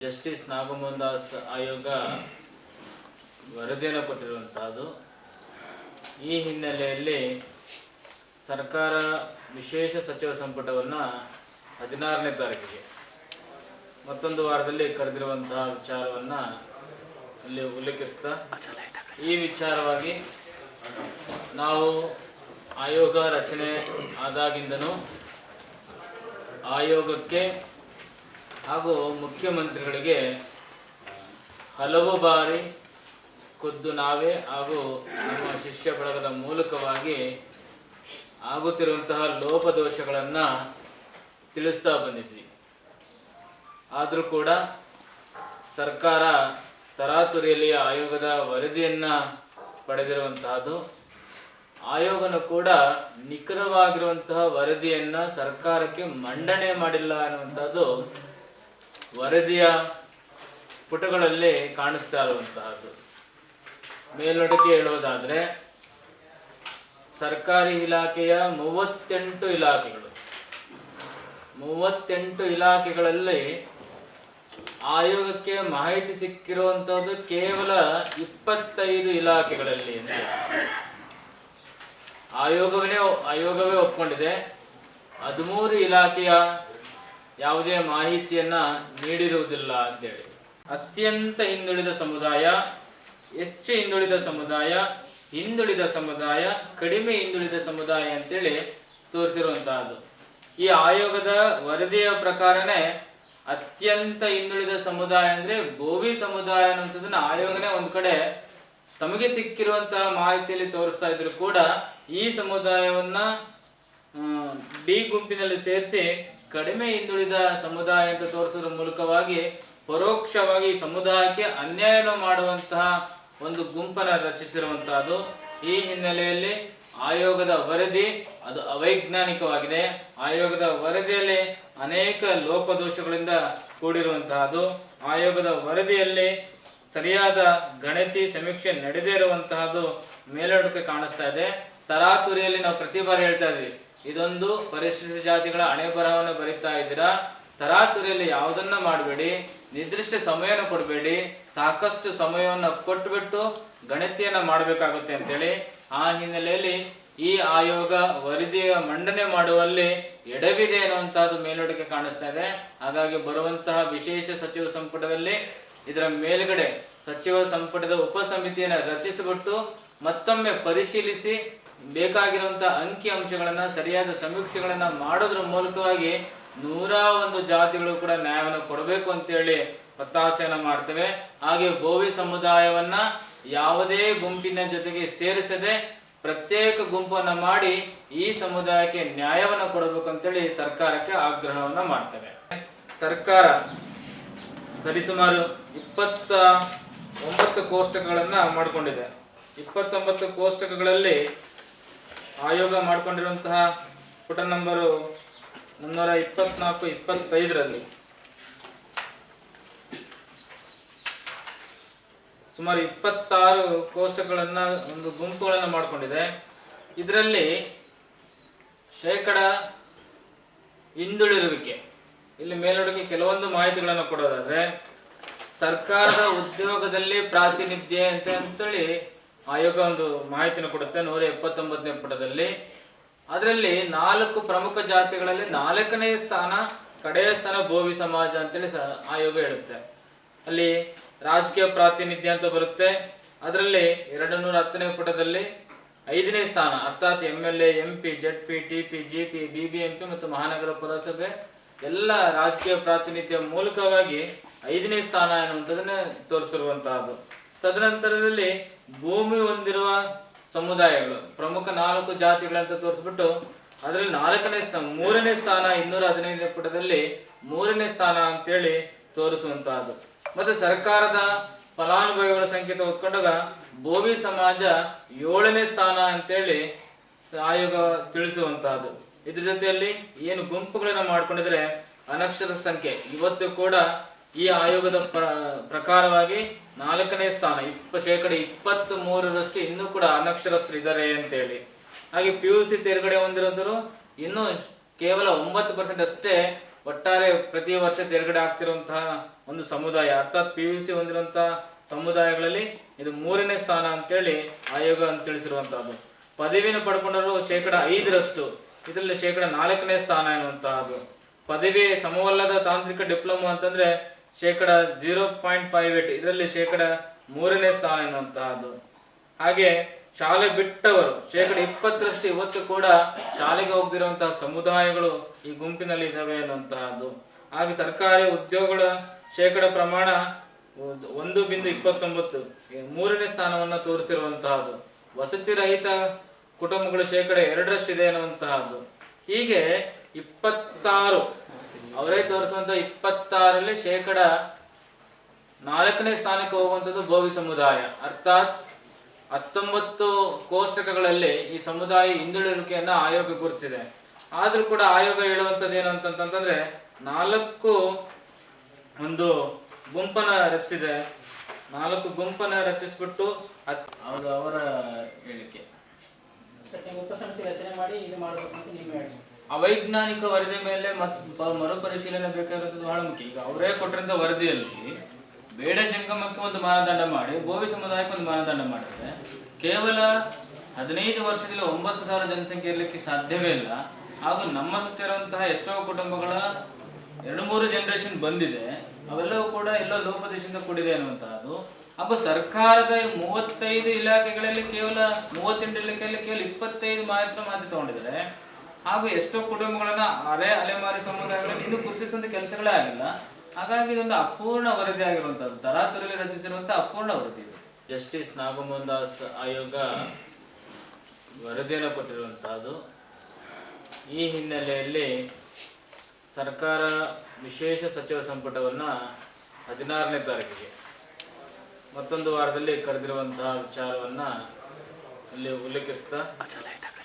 Justice Nagamohan Das ಆಯೋಗ ವರದಿಯನ್ನು ಕೊಟ್ಟಿರುವಂತಹದ್ದು. ಈ ಹಿನ್ನೆಲೆಯಲ್ಲಿ ಸರ್ಕಾರ ವಿಶೇಷ ಸಚಿವ ಸಂಪುಟವನ್ನು ಹದಿನಾರನೇ ತಾರೀಕಿಗೆ ಮತ್ತೊಂದು ವಾರದಲ್ಲಿ ಕರೆದಿರುವಂತಹ ವಿಚಾರವನ್ನು ಇಲ್ಲಿ ಉಲ್ಲೇಖಿಸ್ತಾ ಈ ವಿಚಾರವಾಗಿ ನಾವು ಆಯೋಗ ರಚನೆ ಆದಾಗಿಂದನೂ ಆಯೋಗಕ್ಕೆ ಹಾಗೂ ಮುಖ್ಯಮಂತ್ರಿಗಳಿಗೆ ಹಲವು ಬಾರಿ ಖುದ್ದು ನಾವೇ ಹಾಗೂ ನಮ್ಮ ಶಿಷ್ಯ ಬಳಗದ ಮೂಲಕವಾಗಿ ಆಗುತ್ತಿರುವಂತಹ ಲೋಪದೋಷಗಳನ್ನು ತಿಳಿಸ್ತಾ ಬಂದಿದ್ವಿ. ಆದರೂ ಕೂಡ ಸರ್ಕಾರ ತರಾತುರಿಯಲ್ಲಿ ಆಯೋಗದ ವರದಿಯನ್ನು ಪಡೆದಿರುವಂತಹದ್ದು, ಆಯೋಗನು ಕೂಡ ನಿಖರವಾಗಿರುವಂತಹ ವರದಿಯನ್ನು ಸರ್ಕಾರಕ್ಕೆ ಮಂಡನೆ ಮಾಡಿಲ್ಲ ಅನ್ನುವಂಥದ್ದು ವರದಿಯ ಪುಟಗಳಲ್ಲಿ ಕಾಣಿಸ್ತಾ ಇರುವಂತಹದ್ದು. ಮೇಲ್ನೋಟಕ್ಕೆ ಹೇಳುವುದಾದರೆ, ಸರ್ಕಾರಿ ಇಲಾಖೆಯ ಮೂವತ್ತೆಂಟು ಇಲಾಖೆಗಳು, ಮೂವತ್ತೆಂಟು ಇಲಾಖೆಗಳಲ್ಲಿ ಆಯೋಗಕ್ಕೆ ಮಾಹಿತಿ ಸಿಕ್ಕಿರುವಂಥದ್ದು ಕೇವಲ ಇಪ್ಪತ್ತೈದು ಇಲಾಖೆಗಳಲ್ಲಿ ಅಂತ ಆಯೋಗವೇ ಆಯೋಗವೇ ಒಪ್ಕೊಂಡಿದೆ. ಹದಿಮೂರು ಇಲಾಖೆಯ ಯಾವುದೇ ಮಾಹಿತಿಯನ್ನ ನೀಡಿರುವುದಿಲ್ಲ ಅಂತೇಳಿ. ಅತ್ಯಂತ ಹಿಂದುಳಿದ ಸಮುದಾಯ, ಹೆಚ್ಚು ಹಿಂದುಳಿದ ಸಮುದಾಯ ಹಿಂದುಳಿದ ಸಮುದಾಯ, ಕಡಿಮೆ ಹಿಂದುಳಿದ ಸಮುದಾಯ ಅಂತೇಳಿ ತೋರಿಸಿರುವಂತಹದ್ದು. ಈ ಆಯೋಗದ ವರದಿಯ ಪ್ರಕಾರನೇ ಅತ್ಯಂತ ಹಿಂದುಳಿದ ಸಮುದಾಯ ಅಂದ್ರೆ ಗೋವಿ ಸಮುದಾಯ ಅನ್ನುವಂಥದ್ದನ್ನ ಆಯೋಗನೇ ಒಂದ್ ಕಡೆ ತಮಗೆ ಸಿಕ್ಕಿರುವಂತಹ ಮಾಹಿತಿಯಲ್ಲಿ ತೋರಿಸ್ತಾ ಇದ್ರು ಕೂಡ ಈ ಸಮುದಾಯವನ್ನ ಡಿ ಗುಂಪಿನಲ್ಲಿ ಸೇರಿಸಿ ಕಡಿಮೆ ಹಿಂದುಳಿದ ಸಮುದಾಯ ಅಂತ ತೋರಿಸೋದ್ರ ಮೂಲಕವಾಗಿ ಪರೋಕ್ಷವಾಗಿ ಸಮುದಾಯಕ್ಕೆ ಅನ್ಯಾಯವನ್ನು ಮಾಡುವಂತಹ ಒಂದು ಗುಂಪನ್ನು ರಚಿಸಿರುವಂತಹದ್ದು. ಈ ಹಿನ್ನೆಲೆಯಲ್ಲಿ ಆಯೋಗದ ವರದಿ ಅದು ಅವೈಜ್ಞಾನಿಕವಾಗಿದೆ. ಆಯೋಗದ ವರದಿಯಲ್ಲಿ ಅನೇಕ ಲೋಪದೋಷಗಳಿಂದ ಕೂಡಿರುವಂತಹದ್ದು. ಆಯೋಗದ ವರದಿಯಲ್ಲಿ ಸರಿಯಾದ ಗಣತಿ ಸಮೀಕ್ಷೆ ನಡೆದೇ ಇರುವಂತಹದ್ದು ಮೇಲ್ನೋಟಕ್ಕೆ ಕಾಣಿಸ್ತಾ ಇದೆ. ತರಾತುರಿಯಲ್ಲಿ ನಾವು ಪ್ರತಿ ಬಾರಿ ಹೇಳ್ತಾ ಇದ್ವಿ ಇದೊಂದು ಪರಿಶಿಷ್ಟ ಜಾತಿಗಳ ಹಣೆ ಬರಹವನ್ನು ಬರಿತಾ ಇದ್ದೀರಾ? ತರಾತುರಿಯಲ್ಲಿ ಯಾವುದನ್ನ ಮಾಡಬೇಡಿ? ನಿರ್ದಿಷ್ಟ ಸಮಯವನ್ನು ಕೊಡಬೇಡಿ. ಸಾಕಷ್ಟು ಸಮಯವನ್ನು ಕೊಟ್ಟುಬಿಟ್ಟು ಗಣತಿಯನ್ನ ಮಾಡಬೇಕಾಗುತ್ತೆ ಅಂತೇಳಿ ಆ ಹಿನ್ನೆಲೆಯಲ್ಲಿ ಈ ಆಯೋಗ ವರದಿಯ ಮಂಡನೆ ಮಾಡುವಲ್ಲಿ ಎಡವಿದೆ ಅನ್ನುವಂತಹದ್ದು ಮೇಲ್ನೋಟಕ್ಕೆ ಕಾಣಿಸ್ತಾ ಇದೆ. ಹಾಗಾಗಿ ಬರುವಂತಹ ವಿಶೇಷ ಸಚಿವ ಸಂಪುಟದಲ್ಲಿ ಇದರ ಮೇಲ್ಗಡೆ ಸಚಿವ ಸಂಪುಟದ ಉಪಸಮಿತಿಯನ್ನು ರಚಿಸಿಬಿಟ್ಟು ಮತ್ತೊಮ್ಮೆ ಪರಿಶೀಲಿಸಿ ಬೇಕಾಗಿರುವಂತಹ ಅಂಕಿ ಅಂಶಗಳನ್ನು, ಸರಿಯಾದ ಸಮೀಕ್ಷೆಗಳನ್ನು ಮಾಡೋದ್ರ ಮೂಲಕವಾಗಿ ನೂರ ಒಂದು ಜಾತಿಗಳು ಕೂಡ ನ್ಯಾಯವನ್ನು ಕೊಡಬೇಕು ಅಂತೇಳಿ ಒತ್ತಾಸೆಯನ್ನ ಮಾಡ್ತೇವೆ. ಹಾಗೆ ಗೋವಿ ಸಮುದಾಯವನ್ನ ಯಾವುದೇ ಗುಂಪಿನ ಜೊತೆಗೆ ಸೇರಿಸದೆ ಪ್ರತ್ಯೇಕ ಗುಂಪನ್ನ ಮಾಡಿ ಈ ಸಮುದಾಯಕ್ಕೆ ನ್ಯಾಯವನ್ನು ಕೊಡಬೇಕು ಅಂತೇಳಿ ಸರ್ಕಾರಕ್ಕೆ ಆಗ್ರಹವನ್ನ ಮಾಡ್ತೇವೆ. ಸರ್ಕಾರ ಸರಿಸುಮಾರು ಇಪ್ಪತ್ತ ಒಂಬತ್ತು ಕೋಷ್ಟಕಗಳನ್ನ ಮಾಡಿಕೊಂಡಿದೆ. ಇಪ್ಪತ್ತೊಂಬತ್ತು ಕೋಷ್ಟಕಗಳಲ್ಲಿ ಆಯೋಗ ಮಾಡಿಕೊಂಡಿರುವಂತಹ ಪುಟ ನಂಬರು ಮುನ್ನೂರ ಇಪ್ಪತ್ನಾಲ್ಕು, ಇಪ್ಪತ್ತೈದರಲ್ಲಿ. ಸುಮಾರು ಇಪ್ಪತ್ತಾರು ಕೋಷ್ಟಗಳನ್ನ ಒಂದು ಗುಂಪುಗಳನ್ನು ಮಾಡಿಕೊಂಡಿದೆ. ಇದರಲ್ಲಿ ಶೇಕಡ ಹಿಂದುಳಿರುವಿಕೆ. ಇಲ್ಲಿ ಮೇಲ್ನೋಟಕ್ಕೆ ಕೆಲವೊಂದು ಮಾಹಿತಿಗಳನ್ನು ಕೊಡೋದಾದ್ರೆ, ಸರ್ಕಾರದ ಉದ್ಯೋಗದಲ್ಲಿ ಪ್ರಾತಿನಿಧ್ಯ ಅಂತ ಅಂತೇಳಿ ಆಯೋಗ ಒಂದು ಮಾಹಿತಿನ ಕೊಡುತ್ತೆ, ನೂರ ಎಪ್ಪತ್ತೊಂಬತ್ತನೇ ಪುಟದಲ್ಲಿ. ಅದರಲ್ಲಿ ನಾಲ್ಕು ಪ್ರಮುಖ ಜಾತಿಗಳಲ್ಲಿ ನಾಲ್ಕನೇ ಸ್ಥಾನ, ಕಡೆಯ ಸ್ಥಾನ ಭೋವಿ ಸಮಾಜ ಅಂತೇಳಿ ಆಯೋಗ ಹೇಳುತ್ತೆ. ಅಲ್ಲಿ ರಾಜಕೀಯ ಪ್ರಾತಿನಿಧ್ಯ ಅಂತ ಬರುತ್ತೆ. ಅದರಲ್ಲಿ ಎರಡು ನೂರ ಹತ್ತನೇ ಪುಟದಲ್ಲಿ ಐದನೇ ಸ್ಥಾನ, ಅರ್ಥಾತ್ M L A M P Z P, T P, G P, B B M P ಮತ್ತು ಮಹಾನಗರ ಪುರಸಭೆ, ಎಲ್ಲ ರಾಜಕೀಯ ಪ್ರಾತಿನಿಧ್ಯ ಮೂಲಕವಾಗಿ ಐದನೇ ಸ್ಥಾನ ಎನ್ನುವಂಥದ್ದನ್ನ ತೋರಿಸಿರುವಂತಹದ್ದು. ತದನಂತರದಲ್ಲಿ ಭೂಮಿ ಹೊಂದಿರುವ ಸಮುದಾಯಗಳು, ಪ್ರಮುಖ ನಾಲ್ಕು ಜಾತಿಗಳಂತ ತೋರಿಸ್ಬಿಟ್ಟು ಅದರಲ್ಲಿ ನಾಲ್ಕನೇ ಸ್ಥಾನ ಮೂರನೇ ಸ್ಥಾನ ಇನ್ನೂರ ಹದಿನೈದನೇ ಪುಟದಲ್ಲಿ ಮೂರನೇ ಸ್ಥಾನ ಅಂತೇಳಿ ತೋರಿಸುವಂತಹದ್ದು. ಮತ್ತೆ ಸರ್ಕಾರದ ಫಲಾನುಭವಿಗಳ ಸಂಖ್ಯೆ ತೆಗೆದುಕೊಂಡಾಗ ಭೂಮಿ ಸಮಾಜ ಏಳನೇ ಸ್ಥಾನ ಅಂತೇಳಿ ಆಯೋಗ ತಿಳಿಸುವಂತಹದ್ದು. ಇದ್ರ ಜೊತೆಯಲ್ಲಿ ಏನು ಗುಂಪುಗಳನ್ನ ಮಾಡ್ಕೊಂಡಿದ್ರೆ ಅನಕ್ಷರ ಸಂಖ್ಯೆ, ಇವತ್ತು ಕೂಡ ಈ ಆಯೋಗದ ಪ್ರ- ಪ್ರಕಾರವಾಗಿ ನಾಲ್ಕನೇ ಸ್ಥಾನ ಇಪ್ಪ ಶೇಕಡ ಇಪ್ಪತ್ತ್ ಮೂರರಷ್ಟು ಇನ್ನೂ ಕೂಡ ಅನಕ್ಷರಸ್ಥರು ಇದ್ದಾರೆ ಅಂತೇಳಿ. ಹಾಗೆ ಪಿ ಯು ಸಿ ತೇರ್ಗಡೆ ಹೊಂದಿರೋದ್ರು ಇನ್ನೂ ಕೇವಲ ಒಂಬತ್ತು ಪರ್ಸೆಂಟ್ ಅಷ್ಟೇ ಒಟ್ಟಾರೆ ಪ್ರತಿ ವರ್ಷ ತೇರ್ಗಡೆ ಆಗ್ತಿರುವಂತಹ ಒಂದು ಸಮುದಾಯ. ಅರ್ಥಾತ್ ಪಿ ಯು ಸಿ ಹೊಂದಿರುವಂತಹ ಸಮುದಾಯಗಳಲ್ಲಿ ಇದು ಮೂರನೇ ಸ್ಥಾನ ಅಂತೇಳಿ ಆಯೋಗ ಅಂತ ತಿಳಿಸಿರುವಂತಹದ್ದು ಪದವಿನ ಪಡ್ಕೊಂಡರು ಶೇಕಡ ಐದರಷ್ಟು. ಇದರಲ್ಲಿ ಶೇಕಡ ನಾಲ್ಕನೇ ಸ್ಥಾನ ಎನ್ನುವಂತಹದ್ದು ಪದವಿ ಸಮವಲ್ಲದ ತಾಂತ್ರಿಕ ಡಿಪ್ಲೊಮಾ ಅಂತಂದ್ರೆ ಶೇಕಡ ಜೀರೋ ಪಾಯಿಂಟ್ ಫೈವ್ ಏಟ್, ಇದರಲ್ಲಿ ಶೇಕಡ ಮೂರನೇ ಸ್ಥಾನ ಎನ್ನುವಂತಹದ್ದು. ಹಾಗೆ ಶಾಲೆ ಬಿಟ್ಟವರು, ಶೇಕಡ ಇಪ್ಪತ್ತರಷ್ಟು ಇವತ್ತು ಕೂಡ ಶಾಲೆಗೆ ಹೋಗ್ದಿರುವಂತಹ ಸಮುದಾಯಗಳು ಈ ಗುಂಪಿನಲ್ಲಿ ಇದ್ದಾವೆ ಅನ್ನುವಂತಹದ್ದು ಹಾಗೆ ಸರ್ಕಾರಿ ಉದ್ಯೋಗಗಳ ಶೇಕಡ ಪ್ರಮಾಣ ಒಂದು ಬಿಂದು ಇಪ್ಪತ್ತೊಂಬತ್ತು, ಮೂರನೇ ಸ್ಥಾನವನ್ನು ತೋರಿಸಿರುವಂತಹದ್ದು. ವಸತಿ ರಹಿತ ಕುಟುಂಬಗಳು ಶೇಕಡ ಎರಡರಷ್ಟಿದೆ ಅನ್ನುವಂತಹದ್ದು ಹೀಗೆ ಇಪ್ಪತ್ತಾರು ಅವರೇ ತೋರಿಸುವಂತ ಇಪ್ಪತ್ತಾರಲ್ಲಿ ಶೇಕಡ ನಾಲ್ಕನೇ ಸ್ಥಾನಕ್ಕೆ ಹೋಗುವಂಥದ್ದು ಭೋವಿ ಸಮುದಾಯ. ಅರ್ಥಾತ್ ಹತ್ತೊಂಬತ್ತು ಕೋಷ್ಟಕಗಳಲ್ಲಿ ಈ ಸಮುದಾಯ ಹಿಂದುಳಿರುವಿಕೆಯನ್ನು ಆಯೋಗ ಗುರುತಿಸಿದೆ. ಆದರೂ ಕೂಡ ಆಯೋಗ ಹೇಳುವಂಥದ್ದು ಏನು ಅಂತಂತಂದ್ರೆ ನಾಲ್ಕು ಒಂದು ಗುಂಪನ ರಚಿಸಿದೆ. ನಾಲ್ಕು ಗುಂಪನ ರಚಿಸ್ಬಿಟ್ಟು ಅವರ ಹೇಳಿಕೆ. ಉಪಸಮಿತಿ ರಚನೆ ಮಾಡಿ ಇದು ಮಾಡಬೇಕು ಅಂತ ನೀವು ಹೇಳಿ ಅವೈಜ್ಞಾನಿಕ ವರದಿ ಮೇಲೆ ಮತ್ ಮರುಪರಿಶೀಲನೆ ಬೇಕಾಗಿರೋದು ಬಹಳ ಮುಖ್ಯ. ಈಗ ಅವರೇ ಕೊಟ್ಟಿರಂತ ವರದಿಯಲ್ಲಿ ಬೇಡ ಜಂಗಮಕ್ಕೆ ಒಂದು ಮಾನದಂಡ ಮಾಡಿ ಭೋವಿ ಸಮುದಾಯಕ್ಕೆ ಒಂದು ಮಾನದಂಡ ಮಾಡಿದ್ರೆ ಕೇವಲ ಹದಿನೈದು ವರ್ಷದಲ್ಲಿ ಒಂಬತ್ತು ಸಾವಿರ ಜನಸಂಖ್ಯೆ ಇರಲಿಕ್ಕೆ ಸಾಧ್ಯವೇ ಇಲ್ಲ. ಹಾಗೂ ನಮ್ಮ ಸುತ್ತಿರುವಂತಹ ಎಷ್ಟೋ ಕುಟುಂಬಗಳ ಎರಡು ಮೂರು ಜನರೇಷನ್ ಬಂದಿದೆ. ಅವೆಲ್ಲವೂ ಕೂಡ ಎಲ್ಲ ಲೋಪದೇಶದಿಂದ ಕೂಡಿದೆ ಅನ್ನುವಂತಹದ್ದು. ಹಾಗೂ ಸರ್ಕಾರದ ಮೂವತ್ತೈದು ಇಲಾಖೆಗಳಲ್ಲಿ ಕೇವಲ ಮೂವತ್ತೆಂಟು ಇಲಾಖೆಯಲ್ಲಿ ಕೇವಲ ಇಪ್ಪತ್ತೈದು ಮಾತ್ರ ಮಾತ್ರ ತಗೊಂಡಿದ್ದಾರೆ. ಹಾಗೂ ಎಷ್ಟೋ ಕುಟುಂಬಗಳನ್ನ ಅರೆ ಅಲೆಮಾರಿ ಸಮುದಾಯಗಳಲ್ಲಿ ಇನ್ನು ಗುರುತಿಸುವಂತ ಕೆಲಸಗಳೇ ಆಗಿಲ್ಲ. ಹಾಗಾಗಿ ಇದೊಂದು ಅಪೂರ್ಣ ವರದಿ ಆಗಿರುವಂತದ್ದು ತರಾತುರಿಯಲ್ಲಿ ರಚಿಸಿರುವಂತಹ ಅಪೂರ್ಣ ವರದಿ ಇದು. ಜಸ್ಟಿಸ್ ನಾಗಮೋಹನ್ ದಾಸ್ ಆಯೋಗ ವರದಿಯನ್ನು ಕೊಟ್ಟಿರುವಂತಹದ್ದು ಈ ಹಿನ್ನೆಲೆಯಲ್ಲಿ ಸರ್ಕಾರ ವಿಶೇಷ ಸಚಿವ ಸಂಪುಟವನ್ನ ಹದಿನಾರನೇ ತಾರೀಕಿಗೆ ಮತ್ತೊಂದು ವಾರದಲ್ಲಿ ಕರೆದಿರುವಂತಹ ವಿಚಾರವನ್ನ ಇಲ್ಲಿ ಉಲ್ಲೇಖಿಸ್ತಾ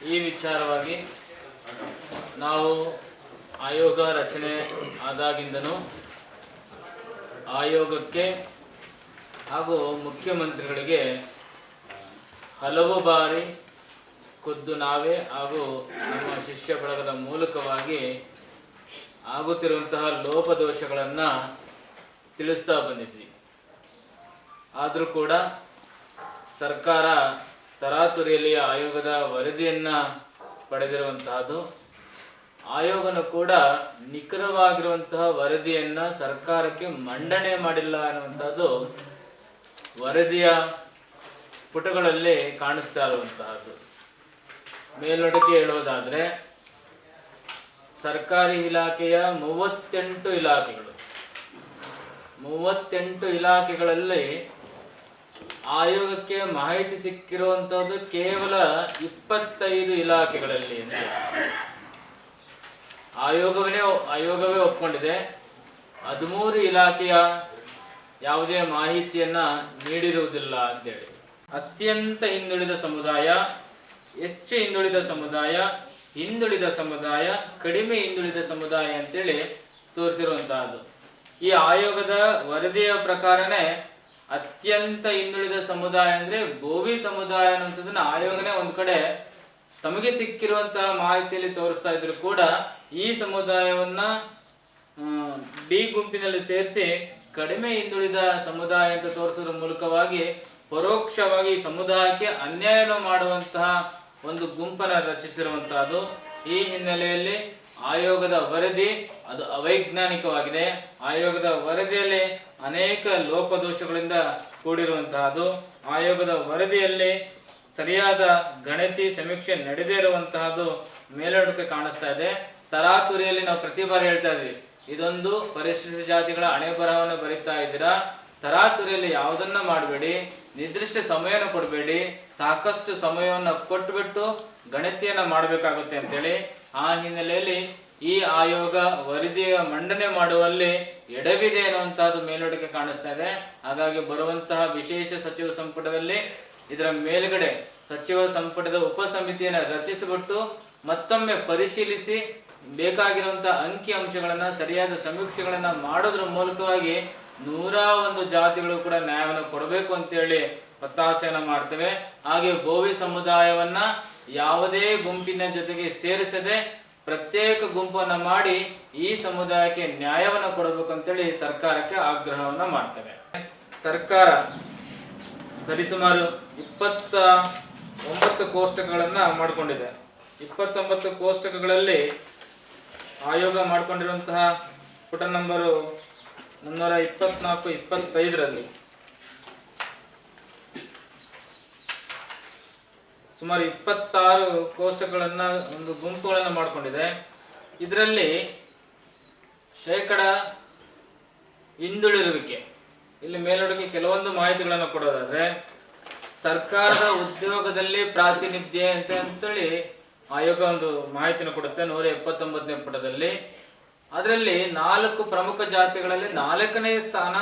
ಈ ವಿಚಾರವಾಗಿ ನಾವು ಆಯೋಗ ರಚನೆ ಆದಾಗಿಂದನೂ ಆಯೋಗಕ್ಕೆ ಹಾಗೂ ಮುಖ್ಯಮಂತ್ರಿಗಳಿಗೆ ಹಲವು ಬಾರಿ ಖುದ್ದು ನಾವೇ ಹಾಗೂ ನಮ್ಮ ಶಿಷ್ಯ ಬಳಗದ ಮೂಲಕವಾಗಿ ಆಗುತ್ತಿರುವಂತಹ ಲೋಪದೋಷಗಳನ್ನು ತಿಳಿಸ್ತಾ ಬಂದಿದ್ವಿ. ಆದರೂ ಕೂಡ ಸರ್ಕಾರ ತರಾತುರಿಯಲ್ಲಿ ಆಯೋಗದ ವರದಿಯನ್ನ ಪಡೆದಿರುವಂತಹದ್ದು. ಆಯೋಗನು ಕೂಡ ನಿಖರವಾಗಿರುವಂತಹ ವರದಿಯನ್ನ ಸರ್ಕಾರಕ್ಕೆ ಮಂಡನೆ ಮಾಡಿಲ್ಲ ಅನ್ನುವಂಥದ್ದು ವರದಿಯ ಪುಟಗಳಲ್ಲಿ ಕಾಣಿಸ್ತಾ ಇರುವಂತಹದ್ದು. ಮೇಲ್ನೋಟಕ್ಕೆ ಹೇಳುವುದಾದ್ರೆ, ಸರ್ಕಾರಿ ಇಲಾಖೆಯ ಮೂವತ್ತೆಂಟು ಇಲಾಖೆಗಳು, ಮೂವತ್ತೆಂಟು ಇಲಾಖೆಗಳಲ್ಲಿ ಆಯೋಗಕ್ಕೆ ಮಾಹಿತಿ ಸಿಕ್ಕಿರುವಂತಹದ್ದು ಕೇವಲ ಇಪ್ಪತ್ತೈದು ಇಲಾಖೆಗಳಲ್ಲಿ ಅಂತ. ಆಯೋಗವೇ ಆಯೋಗವೇ ಒಪ್ಕೊಂಡಿದೆ. ಹದಿಮೂರು ಇಲಾಖೆಯ ಯಾವುದೇ ಮಾಹಿತಿಯನ್ನ ನೀಡಿರುವುದಿಲ್ಲ ಅಂತೇಳಿ. ಅತ್ಯಂತ ಹಿಂದುಳಿದ ಸಮುದಾಯ, ಹೆಚ್ಚು ಹಿಂದುಳಿದ ಸಮುದಾಯ ಹಿಂದುಳಿದ ಸಮುದಾಯ, ಕಡಿಮೆ ಹಿಂದುಳಿದ ಸಮುದಾಯ ಅಂತೇಳಿ ತೋರಿಸಿರುವಂತಹದ್ದು. ಈ ಆಯೋಗದ ವರದಿಯ ಪ್ರಕಾರನೇ ಅತ್ಯಂತ ಹಿಂದುಳಿದ ಸಮುದಾಯ ಅಂದ್ರೆ ಗೋವಿ ಸಮುದಾಯ ಅನ್ನುವಂಥದ್ದನ್ನ ಆಯೋಗನೇ ಒಂದ್ ಕಡೆ ತಮಗೆ ಸಿಕ್ಕಿರುವಂತಹ ಮಾಹಿತಿಯಲ್ಲಿ ತೋರಿಸ್ತಾ ಇದ್ರು ಕೂಡ ಈ ಸಮುದಾಯವನ್ನ ಡಿ ಗುಂಪಿನಲ್ಲಿ ಸೇರಿಸಿ ಕಡಿಮೆ ಹಿಂದುಳಿದ ಸಮುದಾಯ ಅಂತ ತೋರಿಸೋದ್ರ ಮೂಲಕವಾಗಿ ಪರೋಕ್ಷವಾಗಿ ಸಮುದಾಯಕ್ಕೆ ಅನ್ಯಾಯನ ಮಾಡುವಂತಹ ಒಂದು ಗುಂಪನ್ನ ರಚಿಸಿರುವಂತಹದ್ದು. ಈ ಹಿನ್ನೆಲೆಯಲ್ಲಿ ಆಯೋಗದ ವರದಿ ಅದು ಅವೈಜ್ಞಾನಿಕವಾಗಿದೆ. ಆಯೋಗದ ವರದಿಯಲ್ಲಿ ಅನೇಕ ಲೋಪದೋಷಗಳಿಂದ ಕೂಡಿರುವಂತಹದ್ದು ಆಯೋಗದ ವರದಿಯಲ್ಲಿ ಸರಿಯಾದ ಗಣತಿ ಸಮೀಕ್ಷೆ ನಡೆದೇ ಇರುವಂತಹದ್ದು ಮೇಲ್ನೋಟಕ್ಕೆ ಕಾಣಿಸ್ತಾ ಇದೆ. ತರಾತುರಿಯಲ್ಲಿ ನಾವು ಪ್ರತಿ ಬಾರಿ ಹೇಳ್ತಾ ಇದ್ವಿ, ಇದೊಂದು ಪರಿಶಿಷ್ಟ ಜಾತಿಗಳ ಹಣೆ ಬರಹವನ್ನು ಬರಿತಾ ಇದ್ದೀರಾ? ತರಾತುರಿಯಲ್ಲಿ ಯಾವುದನ್ನ ಮಾಡಬೇಡಿ, ನಿರ್ದಿಷ್ಟ ಸಮಯವನ್ನು ಕೊಡಬೇಡಿ, ಸಾಕಷ್ಟು ಸಮಯವನ್ನು ಕೊಟ್ಟುಬಿಟ್ಟು ಗಣತಿಯನ್ನು ಮಾಡಬೇಕಾಗುತ್ತೆ ಅಂತೇಳಿ ಆ ಹಿನ್ನೆಲೆಯಲ್ಲಿ ಈ ಆಯೋಗ ವರದಿಯ ಮಂಡನೆ ಮಾಡುವಲ್ಲಿ ಎಡವಿದೆ ಅನ್ನುವಂತಹದ್ದು ಮೇಲ್ನೋಟಕ್ಕೆ ಕಾಣಿಸ್ತಾ ಇದೆ. ಹಾಗಾಗಿ ಬರುವಂತಹ ವಿಶೇಷ ಸಚಿವ ಸಂಪುಟದಲ್ಲಿ ಇದರ ಮೇಲ್ಗಡೆ ಸಚಿವ ಸಂಪುಟದ ಉಪಸಮಿತಿಯನ್ನು ರಚಿಸಿಬಿಟ್ಟು ಮತ್ತೊಮ್ಮೆ ಪರಿಶೀಲಿಸಿ ಬೇಕಾಗಿರುವಂತಹ ಅಂಕಿ ಅಂಶಗಳನ್ನ, ಸರಿಯಾದ ಸಮೀಕ್ಷೆಗಳನ್ನ ಮಾಡೋದ್ರ ಮೂಲಕವಾಗಿ ನೂರ ಒಂದು ಜಾತಿಗಳು ಕೂಡ ನ್ಯಾಯವನ್ನು ಕೊಡಬೇಕು ಅಂತೇಳಿ ಒತ್ತಾಸೆಯನ್ನ ಮಾಡ್ತೇವೆ. ಹಾಗೆ ಗೋವಿ ಸಮುದಾಯವನ್ನ ಯಾವುದೇ ಗುಂಪಿನ ಜೊತೆಗೆ ಸೇರಿಸದೆ ಪ್ರತ್ಯೇಕ ಗುಂಪನ್ನ ಮಾಡಿ ಈ ಸಮುದಾಯಕ್ಕೆ ನ್ಯಾಯವನ್ನು ಕೊಡಬೇಕು ಅಂತೇಳಿ ಸರ್ಕಾರಕ್ಕೆ ಆಗ್ರಹವನ್ನ ಮಾಡ್ತೇವೆ. ಸರ್ಕಾರ ಸರಿಸುಮಾರು ಇಪ್ಪತ್ತ ಒಂಬತ್ತು ಕೋಷ್ಟಕಗಳನ್ನ ಮಾಡಿಕೊಂಡಿದೆ. ಇಪ್ಪತ್ತೊಂಬತ್ತು ಕೋಷ್ಟಕಗಳಲ್ಲಿ ಆಯೋಗ ಮಾಡಿಕೊಂಡಿರುವಂತಹ ಪುಟ ನಂಬರು ಮುನ್ನೂರ ಇಪ್ಪತ್ನಾಲ್ಕು, ಇಪ್ಪತ್ತೈದರಲ್ಲಿ ಸುಮಾರು ಇಪ್ಪತ್ತಾರು ಕೋಷ್ಟಕಗಳನ್ನ ಒಂದು ಗುಂಪುಗಳನ್ನು ಮಾಡಿಕೊಂಡಿದೆ. ಇದರಲ್ಲಿ ಶೇಕಡ ಹಿಂದುಳಿರುವಿಕೆ. ಇಲ್ಲಿ ಮೇಲುಡುಗೆ ಕೆಲವೊಂದು ಮಾಹಿತಿಗಳನ್ನು ಕೊಡೋದಾದ್ರೆ, ಸರ್ಕಾರದ ಉದ್ಯೋಗದಲ್ಲಿ ಪ್ರಾತಿನಿಧ್ಯ ಅಂತ ಅಂತೇಳಿ ಆಯೋಗ ಒಂದು ಮಾಹಿತಿನ ಕೊಡುತ್ತೆ, ನೂರ ಎಪ್ಪತ್ತೊಂಬತ್ತನೇ ಪುಟದಲ್ಲಿ. ಅದರಲ್ಲಿ ನಾಲ್ಕು ಪ್ರಮುಖ ಜಾತಿಗಳಲ್ಲಿ ನಾಲ್ಕನೇ ಸ್ಥಾನ,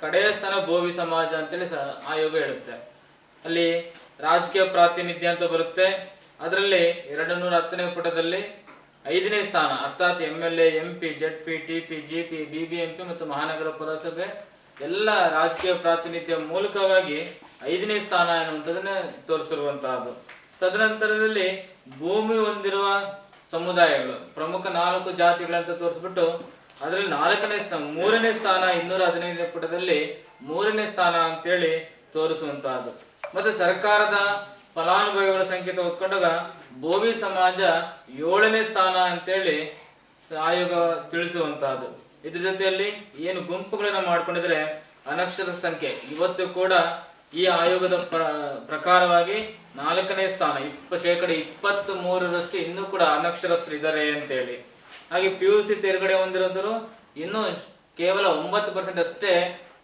ಕಡೆಯ ಸ್ಥಾನ ಭೋವಿ ಸಮಾಜ ಅಂತೇಳಿ ಆಯೋಗ ಹೇಳುತ್ತೆ. ಅಲ್ಲಿ ರಾಜಕೀಯ ಪ್ರಾತಿನಿಧ್ಯ ಅಂತ ಬರುತ್ತೆ. ಅದರಲ್ಲಿ ಎರಡು ನೂರ ಹತ್ತನೇ ಪುಟದಲ್ಲಿ ಐದನೇ ಸ್ಥಾನ, ಅರ್ಥಾತ್ M L A M P Z P T P G P B B M P ಮತ್ತು ಮಹಾನಗರ ಪುರಸಭೆ, ಎಲ್ಲ ರಾಜಕೀಯ ಪ್ರಾತಿನಿಧ್ಯ ಮೂಲಕವಾಗಿ ಐದನೇ ಸ್ಥಾನ ಎನ್ನುವಂಥದ್ದನ್ನ ತೋರಿಸಿರುವಂತಹದ್ದು. ತದನಂತರದಲ್ಲಿ ಭೂಮಿ ಹೊಂದಿರುವ ಸಮುದಾಯಗಳು, ಪ್ರಮುಖ ನಾಲ್ಕು ಜಾತಿಗಳಂತ ತೋರಿಸ್ಬಿಟ್ಟು ಅದರಲ್ಲಿ ನಾಲ್ಕನೇ ಸ್ಥಾನ ಮೂರನೇ ಸ್ಥಾನ ಇನ್ನೂರ ಹದಿನೈದನೇ ಪುಟದಲ್ಲಿ ಮೂರನೇ ಸ್ಥಾನ ಅಂತೇಳಿ ತೋರಿಸುವಂತಹದ್ದು. ಮತ್ತೆ ಸರ್ಕಾರದ ಫಲಾನುಭವಿಗಳ ಸಂಖ್ಯೆ ತೆಗೆದುಕೊಂಡಾಗ ಭೋವಿ ಸಮಾಜ ಏಳನೇ ಸ್ಥಾನ ಅಂತೇಳಿ ಆಯೋಗ ತಿಳಿಸುವಂತಹದ್ದು. ಇದ್ರ ಜೊತೆಯಲ್ಲಿ ಏನು ಗುಂಪುಗಳನ್ನ ಮಾಡ್ಕೊಂಡಿದ್ರೆ ಅನಕ್ಷರ ಸಂಖ್ಯೆ. ಇವತ್ತು ಕೂಡ ಈ ಆಯೋಗದ ಪ್ರ, ಪ್ರಕಾರವಾಗಿ ನಾಲ್ಕನೇ ಸ್ಥಾನ, ಇಪ್ಪ, ಶೇಕಡ ಇಪ್ಪತ್ತ್ ಮೂರರಷ್ಟು ಇನ್ನೂ ಕೂಡ ಅನಕ್ಷರಸ್ಥರು ಇದ್ದಾರೆ ಅಂತೇಳಿ. ಹಾಗೆ ಪಿ ಯು ಸಿ ತೇರ್ಗಡೆ ಹೊಂದಿರೋದ್ರು ಇನ್ನೂ ಕೇವಲ ಒಂಬತ್ತು ಪರ್ಸೆಂಟ್ ಅಷ್ಟೇ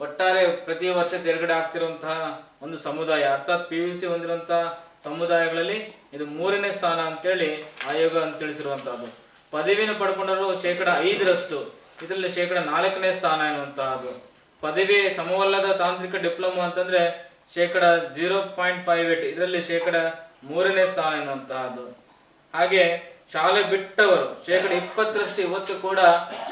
ಒಟ್ಟಾರೆ ಪ್ರತಿ ವರ್ಷ ತೆರೆಗಡೆ ಆಗ್ತಿರುವಂತಹ ಒಂದು ಸಮುದಾಯ, ಅರ್ಥಾತ್ ಪಿ ಯು ಸಿ ಹೊಂದಿರುವಂತಹ ಸಮುದಾಯಗಳಲ್ಲಿ ಇದು ಮೂರನೇ ಸ್ಥಾನ ಅಂತೇಳಿ ಆಯೋಗ ಅಂತ ತಿಳಿಸಿರುವಂತಹದ್ದು. ಪದವಿನ ಪಡ್ಕೊಂಡರು ಶೇಕಡ ಐದರಷ್ಟು. ಇದರಲ್ಲಿ ಶೇಕಡ ನಾಲ್ಕನೇ ಸ್ಥಾನ ಎನ್ನುವಂತಹದ್ದು. ಪದವಿ ಸಮವಲ್ಲದ ತಾಂತ್ರಿಕ ಡಿಪ್ಲೊಮಾ ಅಂತಂದ್ರೆ ಶೇಕಡ ಜೀರೋ ಪಾಯಿಂಟ್ ಫೈವ್ ಏಟ್, ಇದರಲ್ಲಿ ಶೇಕಡ ಮೂರನೇ ಸ್ಥಾನ ಎನ್ನುವಂತಹದ್ದು. ಹಾಗೆ ಶಾಲೆ ಬಿಟ್ಟವರು, ಶೇಕಡ ಇಪ್ಪತ್ತರಷ್ಟು ಇವತ್ತು ಕೂಡ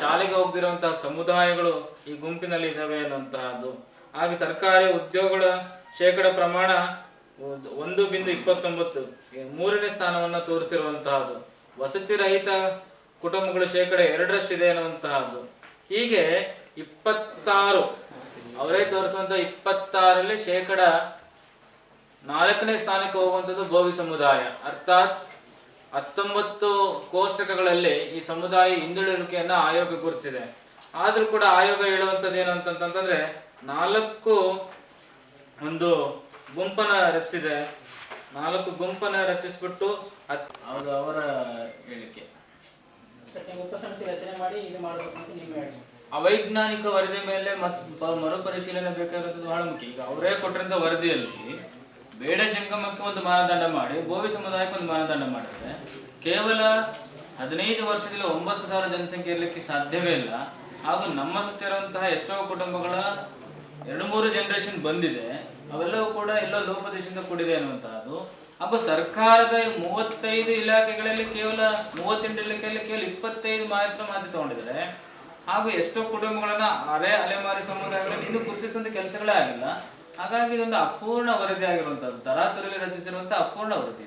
ಶಾಲೆಗೆ ಹೋಗ್ತಿರುವಂತಹ ಸಮುದಾಯಗಳು ಈ ಗುಂಪಿನಲ್ಲಿ ಇದಾವೆ ಅನ್ನುವಂತಹದ್ದು. ಹಾಗೆ ಸರ್ಕಾರಿ ಉದ್ಯೋಗಗಳ ಶೇಕಡ ಪ್ರಮಾಣ ಒಂದು ಬಿಂದು ಇಪ್ಪತ್ತೊಂಬತ್ತು ಮೂರನೇ ಸ್ಥಾನವನ್ನು ತೋರಿಸಿರುವಂತಹದ್ದು. ವಸತಿ ರಹಿತ ಕುಟುಂಬಗಳು ಶೇಕಡ ಎರಡರಷ್ಟಿದೆ ಅನ್ನುವಂತಹದ್ದು. ಹೀಗೆ ಇಪ್ಪತ್ತಾರು, ಅವರೇ ತೋರಿಸುವಂತ ಇಪ್ಪತ್ತಾರಲ್ಲಿ ಶೇಕಡ ನಾಲ್ಕನೇ ಸ್ಥಾನಕ್ಕೆ ಹೋಗುವಂಥದ್ದು ಭೋವಿ ಸಮುದಾಯ. ಅರ್ಥಾತ್ ಹತ್ತೊಂಬತ್ತು ಕೋಷ್ಟಕಗಳಲ್ಲಿ ಈ ಸಮುದಾಯ ಹಿಂದುಳಿರುವಿಕೆಯನ್ನ ಆಯೋಗ ಗುರುತಿಸಿದೆ. ಆದ್ರೂ ಕೂಡ ಆಯೋಗ ಹೇಳುವಂಥದ್ದು ಏನಂತಂತಂದ್ರೆ ನಾಲ್ಕು ಒಂದು ಗುಂಪನ ರಚಿಸಿದೆ. ನಾಲ್ಕು ಗುಂಪನ ರಚಿಸ್ಬಿಟ್ಟು ಅದ್- ಅದು ಅವರ ಹೇಳಿಕೆ. ಉಪಸಮಿತಿ ರಚನೆ ಮಾಡಿ ಇದು ಮಾಡಬೇಕು ಅಂತ ನೀವು ಹೇಳಿ. ಅವೈಜ್ಞಾನಿಕ ವರದಿ ಮೇಲೆ ಮತ್ ಮರುಪರಿಶೀಲನೆ ಬೇಕಾಗಿರೋದು ಬಹಳ ಮುಖ್ಯ. ಈಗ ಅವರೇ ಕೊಟ್ಟಿರೋ ವರದಿಯಲ್ಲಿ ಬೇಡ ಜಂಗಮಕ್ಕೆ ಒಂದು ಮಾನದಂಡ ಮಾಡಿ ಭೋವಿ ಸಮುದಾಯಕ್ಕೆ ಒಂದು ಮಾನದಂಡ ಮಾಡಿದ್ರೆ ಕೇವಲ ಹದಿನೈದು ವರ್ಷದಲ್ಲಿ ಒಂಬತ್ತು ಸಾವಿರ ಜನಸಂಖ್ಯೆ ಇರಲಿಕ್ಕೆ ಸಾಧ್ಯವೇ ಇಲ್ಲ. ಹಾಗೂ ನಮ್ಮ ಸುತ್ತಿರುವಂತಹ ಎಷ್ಟೋ ಕುಟುಂಬಗಳ ಎರಡು ಮೂರು ಜನರೇಷನ್ ಬಂದಿದೆ. ಅವೆಲ್ಲವೂ ಕೂಡ ಎಲ್ಲ ಲೋಪದೇಶದಿಂದ ಕೂಡಿದೆ ಅನ್ನುವಂತಹದ್ದು. ಹಾಗೂ ಸರ್ಕಾರದ ಮೂವತ್ತೈದು ಇಲಾಖೆಗಳಲ್ಲಿ ಕೇವಲ ಮೂವತ್ತೆಂಟು ಇಲಾಖೆಯಲ್ಲಿ ಕೇವಲ ಇಪ್ಪತ್ತೈದು ಮಾತ್ರ ಮಾಹಿತಿ ತಗೊಂಡಿದ್ದಾರೆ. ಹಾಗೂ ಎಷ್ಟೋ ಕುಟುಂಬಗಳನ್ನ ಅರೆ ಅಲೆಮಾರಿ ಸಮುದಾಯಗಳನ್ನು ಇನ್ನೂ ಗುರುತಿಸುವಂತ ಕೆಲಸಗಳೇ ಆಗಿಲ್ಲ. ಹಾಗಾಗಿ ಇದೊಂದು ಅಪೂರ್ಣ ವರದಿ ಆಗಿರುವಂತದ್ದು ತರಾತುರಲ್ಲಿ ರಚಿಸಿರುವಂತಹ ಅಪೂರ್ಣ ವರದಿ